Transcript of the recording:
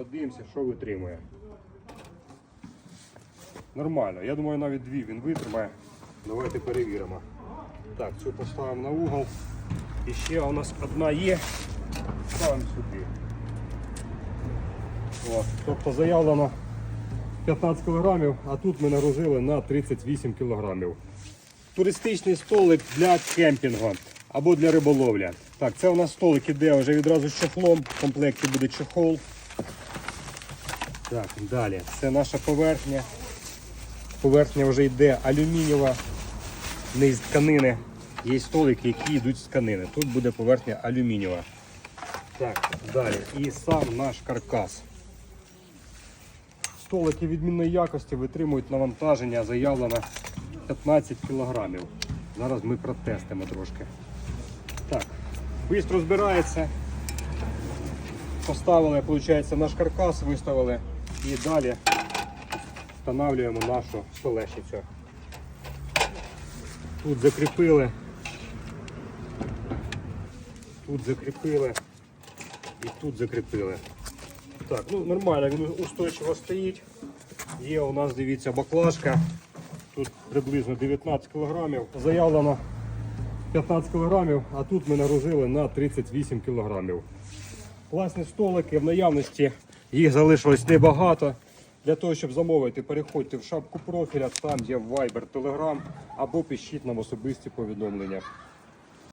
Подивимося, що витримує. Нормально, я думаю, навіть дві він витримає. Давайте перевіримо. Так, цю поставимо на угол. І ще у нас одна є. Ставимо сюди. От, тобто заявлено 15 кг, а тут ми нагрузили на 38 кг. Туристичний столик для кемпінгу або для риболовлі. Так, це у нас столик іде вже відразу з чохлом. В комплекті буде чохол. Так, далі. Це наша поверхня. Поверхня вже йде алюмінієва, не з тканини. Є столики, які йдуть з тканини. Тут буде поверхня алюмінієва. Так, далі. І сам наш каркас. Столики відмінної якості витримують навантаження заявлено 15 кг. Зараз ми протестимо трошки. Так, швидко збирається. Поставили, виходить, наш каркас, виставили і далі встановлюємо нашу столешницю. Тут закріпили. Тут закріпили і тут закріпили. Так, ну нормально, він устойчиво стоїть. Є у нас, дивіться, баклажка. Тут приблизно 19 кг. Заявлено 15 кг, а тут ми нагрузили на 38 кг. Класні столики в наявності, їх залишилось небагато. Для того, щоб замовити, переходьте в шапку профіля, там є Viber, Telegram або пишіть нам особисті повідомлення.